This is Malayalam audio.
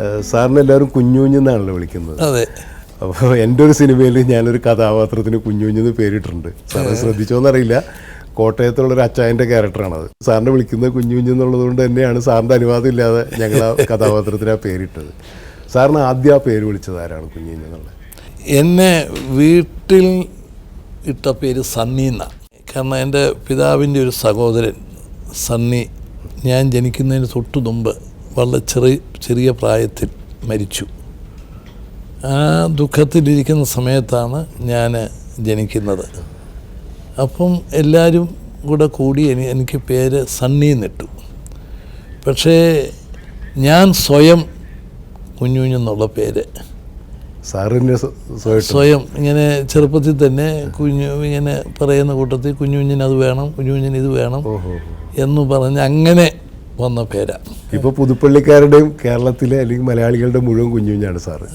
ഏഹ് എല്ലാവരും എല്ലാവരും കുഞ്ഞുഞ്ഞെന്നാണല്ലോ വിളിക്കുന്നത്. അതെ. അപ്പോൾ എന്റെ ഒരു സിനിമയിൽ ഞാനൊരു കഥാപാത്രത്തിന് കുഞ്ഞുഞ്ഞെന്ന് പേരിട്ടുണ്ട് സാറ് ശ്രദ്ധിച്ചോന്നറിയില്ല. കോട്ടയത്തുള്ള ഒരു അച്ചായന്റെ ക്യാരക്ടറാണത്. സാറിനെ വിളിക്കുന്നത് കുഞ്ഞുഞ്ഞെന്നുള്ളത് കൊണ്ട് തന്നെയാണ് സാറിന്റെ അനുവാദം ഇല്ലാതെ ഞങ്ങൾ ആ കഥാപാത്രത്തിന് ആ പേരിട്ടത്. സാറിന് ആദ്യം ആ പേര് വിളിച്ചത് ആരാണ് കുഞ്ഞുഞ്ഞെന്നുള്ളത് എന്നെ വീട്ടിൽ ഇട്ട പേര് സണ്ണി എന്നാണ് കാരണം എന്റെ പിതാവിന്റെ ഒരു സഹോദരൻ സണ്ണി. ഞാൻ ജനിക്കുന്നതിന് തൊട്ടു മുമ്പ് വളരെ ചെറിയ ചെറിയ പ്രായത്തിൽ മരിച്ചു. ആ ദുഃഖത്തിലിരിക്കുന്ന സമയത്താണ് ഞാൻ ജനിക്കുന്നത്. അപ്പം എല്ലാവരും കൂടെ കൂടി എനി- എനിക്ക് പേര് സണ്ണി എന്നിട്ടു. പക്ഷേ ഞാൻ സ്വയം കുഞ്ഞുഞ്ഞെന്നുള്ള പേര്. സാറിന്റെ സ്വയം. സ്വയം ഇങ്ങനെ ചെറുപ്പത്തിൽ തന്നെ കുഞ്ഞു ഇങ്ങനെ പറയുന്ന കൂട്ടത്തിൽ കുഞ്ഞുഞ്ഞിന് അത് വേണം കുഞ്ഞുഞ്ഞിന് ഇത് വേണം എന്ന് പറഞ്ഞ് അങ്ങനെ വന്ന പേരാ. ഇപ്പോൾ പുതുപ്പള്ളിക്കാരുടെയും കേരളത്തിലെ അല്ലെങ്കിൽ മലയാളികളുടെ മുഴുവൻ കുഞ്ഞുകുഞ്ഞാണ് സാറ്.